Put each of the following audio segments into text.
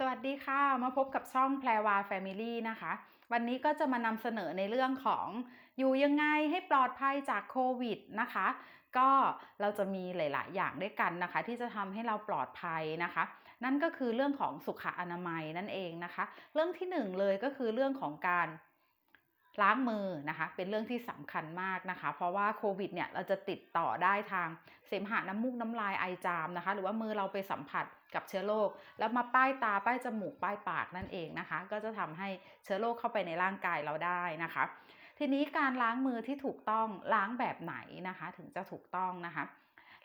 สวัสดีค่ะ มาพบกับช่องแพรวาแฟมิลี่นะคะ วันนี้ก็จะมานำเสนอในเรื่องของอยู่ยังไงให้ปลอดภัยจากโควิดนะคะ ก็เราจะมีหลาย ๆ อย่างด้วยกันนะคะ ที่จะทำให้เราปลอดภัยนะคะ นั่นก็คือเรื่องของสุขอนามัยนั่นเองนะคะ เรื่องที่หนึ่งเลยก็คือเรื่องของการล้างมือนะคะ เป็นเรื่องที่สำคัญมากนะคะ เพราะว่าโควิดเนี่ยเราจะติดต่อได้ทางเสมหะน้ำมูกน้ำลายไอจามนะคะ หรือว่ามือเราไปสัมผัส กับเชื้อโรคแล้วมาป้ายตาป้ายจมูกป้ายปากนั่นเองนะคะ ก็จะทำให้เชื้อโรคเข้าไปในร่างกายเราได้นะคะ ทีนี้การล้างมือที่ถูกต้องล้างแบบไหนนะคะ ถึงจะถูกต้องนะคะ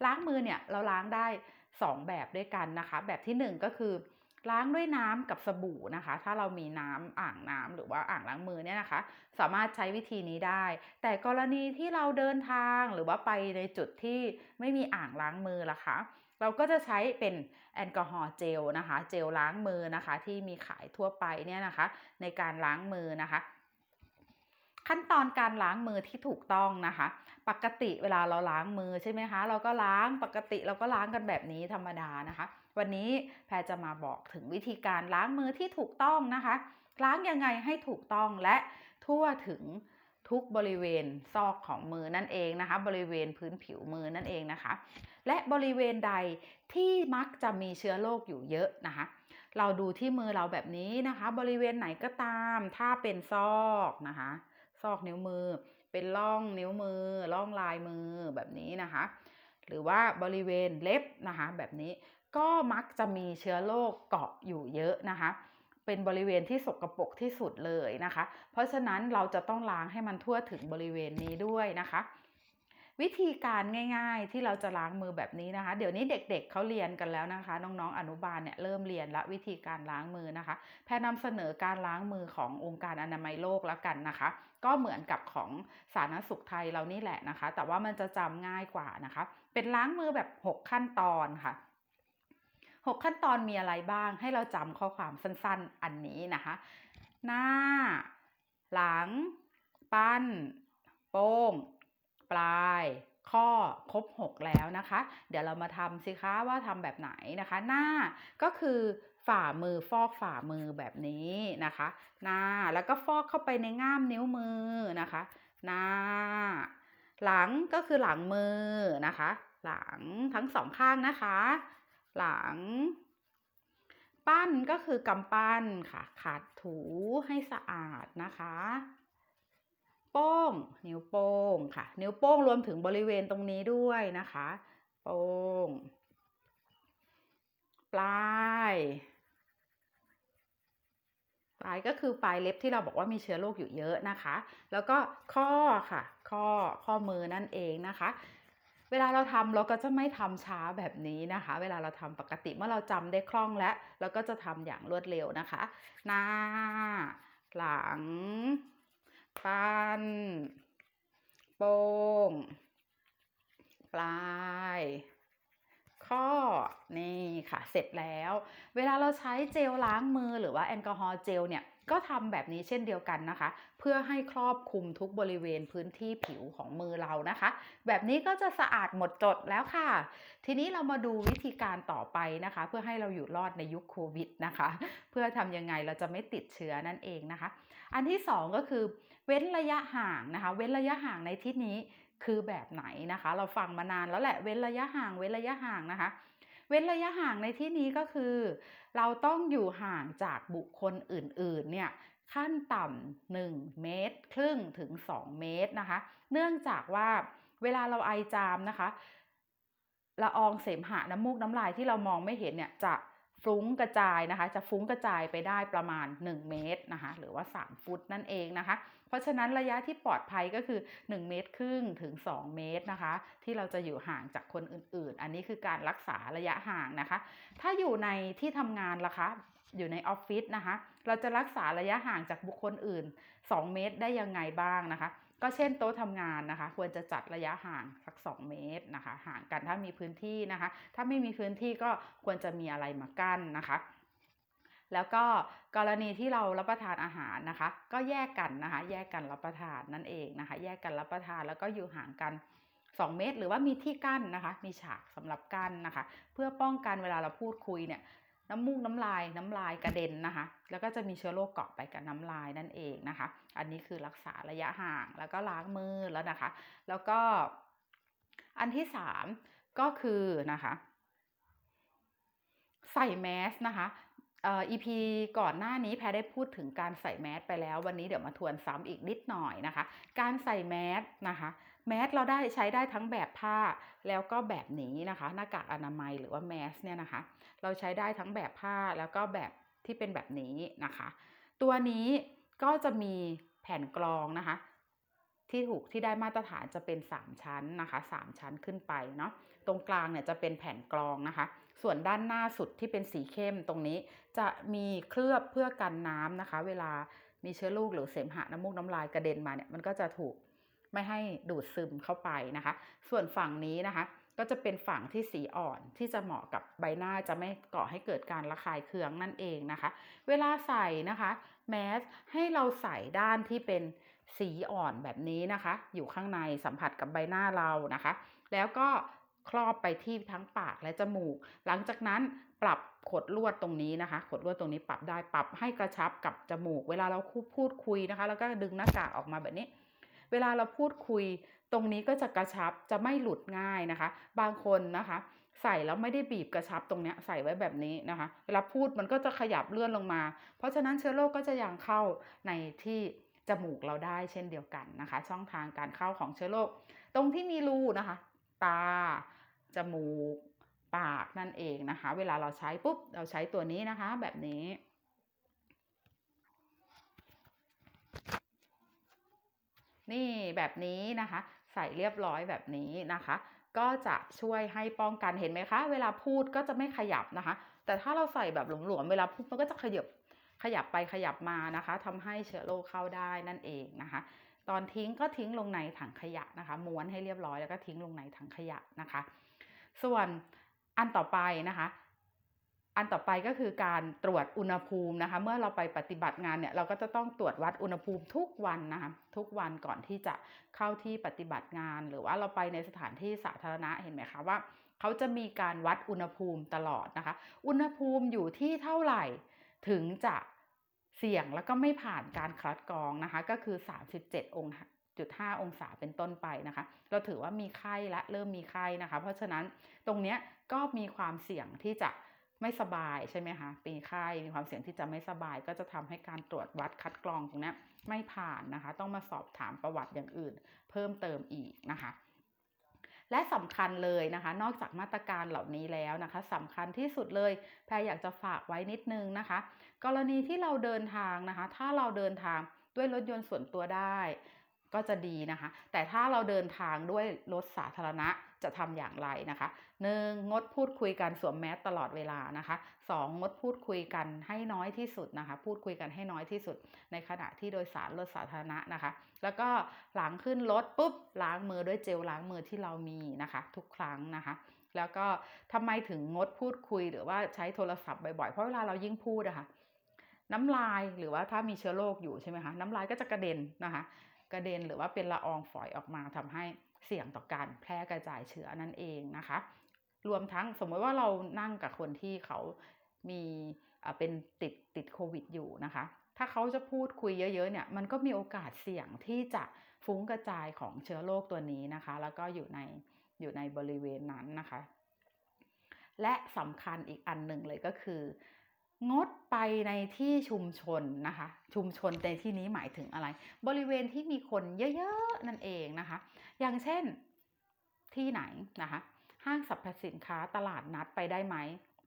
ล้างมือเนี่ยเราล้างได้ 2 แบบด้วยกันนะคะ แบบที่ 1 ก็คือล้างด้วยน้ำกับสบู่นะคะ ถ้าเรามีน้ำอ่างน้ำหรือว่าอ่างล้างมือเนี่ยนะคะ สามารถใช้วิธีนี้ได้ แต่กรณีที่เราเดินทางหรือว่าไปในจุดที่ไม่มีอ่างล้างมือล่ะคะ เราก็จะใช้เป็นแอลกอฮอล์เจลนะคะ เจลล้างมือนะคะ ที่มีขายทั่วไปเนี่ยนะคะ ในการล้างมือนะคะ ขั้นตอนการล้างมือที่ถูกต้องนะคะ ปกติเวลาเราล้างมือใช่ไหมคะ เราก็ล้างปกติเราก็ล้างกันแบบนี้ธรรมดานะคะ วันนี้แพรจะมาบอกถึงวิธีการล้างมือที่ถูกต้องนะคะ ล้างยังไงให้ถูกต้องและทั่วถึง ทุกบริเวณซอกของมือนั่นเองนะคะ บริเวณพื้นผิวมือนั่นเองนะคะ และบริเวณใดที่มักจะมีเชื้อโรคอยู่เยอะนะคะ เราดูที่มือเราแบบนี้นะคะ บริเวณไหนก็ตาม ถ้าเป็นซอกนะคะ ซอกนิ้วมือ เป็นร่องนิ้วมือร่องลายมือแบบนี้นะคะ หรือว่าบริเวณเล็บนะคะ แบบนี้ก็มักจะมีเชื้อโรคเกาะอยู่เยอะนะคะ เป็นบริเวณที่สกรปรกที่สุดเลยนะคะ เพราะฉะนั้นเราจะต้องล้างให้มันทั่วถึงบริเวณนี้ด้วยนะคะ วิธีการง่าย ๆ ที่เราจะล้างมือแบบนี้นะคะ เดี๋ยวนี้เด็กๆเเขาเรียนกันแล้วนะคะ น้องๆอนุบาลเนี่ยเริ่มเรียนละวิธีการล้างมือนะคะ แพรนำเสนอการล้างมือขององค์การอนามัยโลกแล้วกันนะคะ ก็เหมือนกับของสาธารณสุขไทยเรานี่แหละนะคะ แต่ว่ามันจะจำง่ายกว่านะคะ เป็นล้างมือแบบ 6 ขั้นตอนค่ะ 6 ขั้นตอนมีอะไรบ้าง ให้เราจำข้อความสั้นๆ อันนี้นะคะ หน้า หลัง ปั้น โป้ง ปลายข้อครบ 6 แล้วนะคะ เดี๋ยวเรามาทำสิคะว่าทำแบบไหนนะคะ หน้าก็คือฝ่ามือฟอกฝ่ามือแบบนี้นะคะ หน้าแล้วก็ฟอกเข้าไปในง่ามนิ้วมือนะคะ หน้า หลังก็คือหลังมือนะคะ หลังทั้งสองข้างนะคะ หลัง ปั้นก็คือกำปั้นค่ะ ขัดถูให้สะอาดนะคะโป้งนิ้วโป้งค่ะ นิ้วโป้งรวมถึงบริเวณตรงนี้ด้วยนะคะ โป้ง ปลาย ปลายก็คือปลายเล็บที่เราบอกว่ามีเชื้อโรคอยู่เยอะนะคะ แล้วก็ข้อค่ะ ข้อข้อมือนั่นเองนะคะ เวลาเราทำเราก็จะไม่ทำช้าแบบนี้นะคะ เวลาเราทำปกติเมื่อเราจำได้คล่องแล้วเราก็จะทำอย่างรวดเร็วนะคะ หน้า หลัง ปั้นโป้ง ปลายข้อนี่ค่ะ เสร็จแล้ว เวลาเราใช้เจลล้างมือหรือว่าแอลกอฮอล์เจลเนี่ย ก็ทำแบบนี้เช่นเดียวกันนะคะ เพื่อให้ครอบคลุมทุกบริเวณพื้นที่ผิวของมือเรานะคะ แบบนี้ก็จะสะอาดหมดจดแล้วค่ะ ทีนี้เรามาดูวิธีการต่อไปนะคะ เพื่อให้เราอยู่รอดในยุคโควิดนะคะ เพื่อทำยังไงเราจะไม่ติดเชื้อนั่นเองนะคะ อันที่สองก็คือเว้นระยะห่างนะคะ เว้นระยะห่างในที่นี้คือแบบไหนนะคะ เราฟังมานานแล้วแหละเว้นระยะห่างเว้นระยะห่างนะคะ เว้นระยะห่างในที่นี้ก็คือ เราต้องอยู่ห่างจากบุคคลอื่นๆเนี่ยขั้นต่ำหนึ่งเมตร ครึ่งถึง 2 เมตรนะคะ เนื่องจากว่าเวลาเราไอจามนะคะละอองเสมหะน้ำมูกน้ำลายที่เรามองไม่เห็นเนี่ยจะ ฟุ้งกระจายนะคะ จะฟุ้งกระจายไปได้ประมาณ 1 เมตรนะคะ หรือว่า 3 ฟุตนั่นเองนะคะ เพราะฉะนั้นระยะที่ปลอดภัยก็คือ 1 เมตรครึ่งถึง 2 เมตรนะคะ ที่เราจะอยู่ห่างจากคนอื่น ๆ อันนี้คือการรักษาระยะห่างนะคะ ถ้าอยู่ในที่ทำงานล่ะคะ อยู่ในออฟฟิศนะคะ เราจะรักษาระยะห่างจากบุคคลอื่น 2 เมตรได้ยังไงบ้างนะคะ ก็เช่นโต๊ะทำงานนะคะ ควรจะจัดระยะห่างสัก 2 เมตรนะคะ ห่างกันถ้ามีพื้นที่นะคะ ถ้าไม่มีพื้นที่ก็ควรจะมีอะไรมากั้นนะคะแล้วก็กรณีที่เรารับประทานอาหารนะคะ ก็แยกกันนะคะ แยกกันรับประทานนั่นเองนะคะ แยกกันรับประทานแล้วก็อยู่ห่างกัน 2 เมตร หรือว่ามีที่กั้นนะคะ มีฉากสำหรับกั้นนะคะ เพื่อป้องกันเวลาเราพูดคุยเนี่ย น้ำมูกน้ำลายน้ำลายกระเด็นนะคะ แล้วก็จะมีเชื้อโรคเกาะไปกับน้ำลายนั่นเองนะคะ อันนี้คือรักษาระยะห่างแล้วก็ล้างมือแล้วนะคะ แล้วก็อันที่สามก็คือนะคะ ใส่แมสนะคะ อ่อ EP ก่อนหน้านี้แพรได้พูดถึงการใส่แมสไปแล้ว วันนี้เดี๋ยวมาทวนซ้ำอีกนิดหน่อยนะคะ การใส่แมสนะคะแมสเราได้ใช้ได้ทั้งแบบผ้าแล้วก็แบบนี้นะคะ หน้ากากอนามัยหรือว่าแมสเนี่ยนะคะ เราใช้ได้ทั้งแบบผ้าแล้วก็แบบที่เป็นแบบนี้นะคะ ตัวนี้ก็จะมีแผ่นกรองนะคะ ที่ถูกที่ได้มาตรฐานจะเป็น 3 ชั้นนะคะ 3 ชั้นขึ้นไปเนาะตรงกลางเนี่ยจะเป็นแผ่นกรองนะคะ ส่วนด้านหน้าสุดที่เป็นสีเข้มตรงนี้ จะมีเคลือบเพื่อกันน้ำนะคะ เวลามีเชื้อลูกหรือเสมหะน้ำมูกน้ำลายกระเด็นมาเนี่ยมันก็จะถูกไม่ให้ดูดซึมเข้าไปนะคะ ส่วนฝั่งนี้นะคะ ก็จะเป็นฝั่งที่สีอ่อนที่จะเหมาะกับใบหน้าจะไม่ก่อให้เกิดการระคายเคืองนั่นเองนะคะ เวลาใส่นะคะแมสให้เราใส่ด้านที่เป็น สีอ่อนแบบนี้นะคะ อยู่ข้างในสัมผัสกับใบหน้าเรานะคะ แล้วก็ครอบไปที่ทั้งปากและจมูก หลังจากนั้นปรับขดลวดตรงนี้นะคะ ขดลวดตรงนี้ปรับได้ปรับให้กระชับกับจมูก เวลาเราพูดคุยนะคะ แล้วก็ดึงหน้ากากออกมาแบบนี้ เวลาเราพูดคุย ตรงนี้ก็จะกระชับจะไม่หลุดง่ายนะคะ บางคนนะคะ ใส่แล้วไม่ได้บีบกระชับตรงนี้ใส่ไว้แบบนี้นะคะ เวลาพูดมันก็จะขยับเลื่อนลงมา เพราะฉะนั้นเชื้อโรคก็จะยังเข้าในที่ มูกเราได้เช่นเดียวกันนะคะ ช่องทางการเข้าของเชื้อโรคตรงที่มีรูนะคะ ตา จมูก ปากนั่นเองนะคะ เวลาเราใช้ปุ๊บ เราใช้ตัวนี้นะคะ แบบนี้นี่แบบนี้นะคะ ใส่เรียบร้อยแบบนี้นะคะ ก็จะช่วยให้ป้องกันเห็นไหมคะ เวลาพูดก็จะไม่ขยับนะคะ แต่ถ้าเราใส่แบบหลวมๆเวลาพูดมันก็จะขยับ ขยับไปขยับมานะคะทำให้เชื้อโรคเข้าได้นั่นเองนะคะ ตอนทิ้งก็ทิ้งลงในถังขยะนะคะม้วนให้เรียบร้อยแล้วก็ทิ้งลงในถังขยะนะคะ ส่วนอันต่อไปนะคะอันต่อไปก็คือการตรวจอุณหภูมินะคะ เมื่อเราไปปฏิบัติงานเนี่ยเราก็จะต้องตรวจวัดอุณหภูมิทุกวันนะคะทุกวันก่อนที่จะเข้าที่ปฏิบัติงาน หรือว่าเราไปในสถานที่สาธารณะเห็นไหมคะว่า เขาจะมีการวัดอุณหภูมิตลอดนะคะ อุณหภูมิอยู่ที่เท่าไหร่ถึงจะ เสี่ยงแล้วก็ไม่ผ่านการคัดกรองนะคะ ก็คือ 37 องศาจุด5องศาเป็นต้นไปนะคะ เราถือว่ามีไข้และเริ่มมีไข้นะคะ เพราะฉะนั้นตรงเนี้ยก็มีความเสี่ยงที่จะไม่สบายใช่ไหมคะปีไข้มีความเสี่ยงที่จะไม่สบาย ก็จะทำให้การตรวจวัดคัดกรองตรงนี้ไม่ผ่านนะคะ ต้องมาสอบถามประวัติอย่างอื่น เพิ่มเติมอีกนะคะ และสำคัญเลยนะคะ นอกจากมาตรการเหล่านี้แล้วนะคะสำคัญที่สุดเลยแพรอยากจะฝากไว้นิดนึงนะคะ กรณีที่เราเดินทางนะคะ ถ้าเราเดินทางด้วยรถยนต์ส่วนตัวได้ก็จะดีนะคะ แต่ถ้าเราเดินทางด้วยรถสาธารณะ จะทำอย่างไรนะคะหนึ่งงดพูดคุยกันสวมแมสตลอดเวลานะคะสองงดพูดคุยกันให้น้อยที่สุดนะคะ พูดคุยกันให้น้อยที่สุด ในขณะที่โดยสารรถสาธารณะนะคะ แล้วก็หลังขึ้นรถปุ๊บล้างมือด้วยเจลล้างมือที่เรามีนะคะ ทุกครั้งนะคะแล้วก็ทำไมถึงงดพูดคุยหรือว่าใช้โทรศัพท์บ่อยๆ เพราะเวลาเรายิ่งพูดอะคะ่ะน้ำลายหรือว่าถ้ามีเชื้อโรคอยู่ใช่ไหมคะน้ำลายก็จะกระเด็นนะคะ กระเด็นหรือว่าเป็นละอองฝอยออกมาทำให้ เสี่ยงต่อการแพร่กระจายเชื้อนั่นเองนะคะ รวมทั้งสมมติว่าเรานั่งกับคนที่เขามีเป็นติดติดโควิดอยู่นะคะ ถ้าเขาจะพูดคุยเยอะๆเนี่ย มันก็มีโอกาสเสี่ยงที่จะฟุ้งกระจายของเชื้อโรคตัวนี้นะคะ แล้วก็อยู่ในอยู่ในบริเวณนั้นนะคะ และสำคัญอีกอันหนึ่งเลยก็คือ งดไปในที่ชุมชนนะคะ ชุมชนในที่นี้หมายถึงอะไร บริเวณที่มีคนเยอะๆนั่นเองนะคะ อย่างเช่นที่ไหนนะคะ ห้างสรรพสินค้าตลาดนัดไปได้ไหม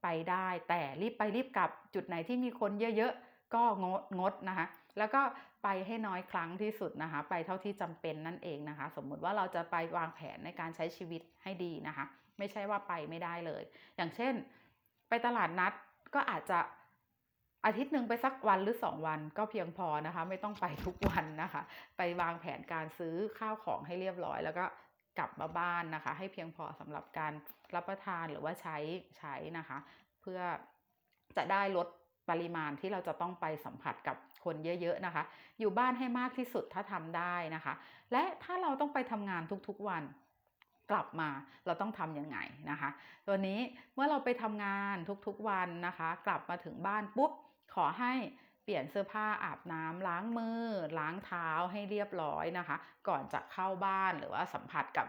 ไปได้ แต่รีบไปรีบกลับจุดไหนที่มีคนเยอะๆ ก็งดงดนะคะ แล้วก็ไปให้น้อยครั้งที่สุดนะคะ ไปเท่าที่จำเป็นนั่นเองนะคะ สมมุติว่าเราจะไปวางแผนในการใช้ชีวิตให้ดีนะคะ ไม่ใช่ว่าไปไม่ได้เลย อย่างเช่น ไปตลาดนัดก็อาจจะ อาทิตย์หนึ่งไปสักวันหรือสองวันก็เพียงพอนะคะ ไม่ต้องไปทุกวันนะคะ ไปวางแผนการซื้อข้าวของให้เรียบร้อย แล้วก็กลับมาบ้านนะคะ ให้เพียงพอสำหรับการรับประทานหรือว่าใช้ใช้นะคะ เพื่อจะได้ลดปริมาณที่เราจะต้องไปสัมผัสกับคนเยอะๆนะคะ อยู่บ้านให้มากที่สุดถ้าทำได้นะคะ และถ้าเราต้องไปทำงานทุกๆวันกลับมาเราต้องทำยังไงนะคะ ตัวนี้เมื่อเราไปทำงานทุกๆวันนะคะ กลับมาถึงบ้านปุ๊บ ขอให้เปลี่ยนเสื้อผ้าอาบน้ำล้างมือ ล้างเท้าให้เรียบร้อยนะคะ ก่อนจะเข้าบ้านหรือว่าสัมผัสกับ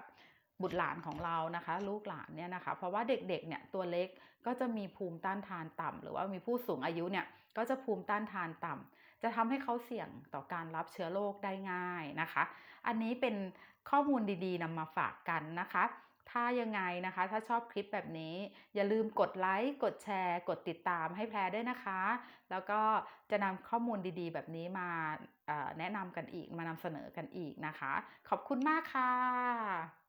บุตรหลานของเรานะคะ ลูกหลานเนี่ยนะคะ เพราะว่าเด็กๆเนี่ยตัวเล็กก็จะมีภูมิต้านทานต่ำหรือว่ามีผู้สูงอายุเนี่ยก็จะภูมิต้านทานต่ำจะทำให้เขาเสี่ยงต่อการรับเชื้อโรคได้ง่ายนะคะ อันนี้เป็นข้อมูลดีๆนำมาฝากกันนะคะ ถ้ายังไงนะคะ ถ้าชอบคลิปแบบนี้ อย่าลืมกดไลค์ กดแชร์ กดติดตามให้แพรด้วยนะคะ แล้วก็จะนำข้อมูลดีๆ แบบนี้มาแนะนำกันอีก มานำเสนอกันอีกนะคะ ขอบคุณมากค่ะ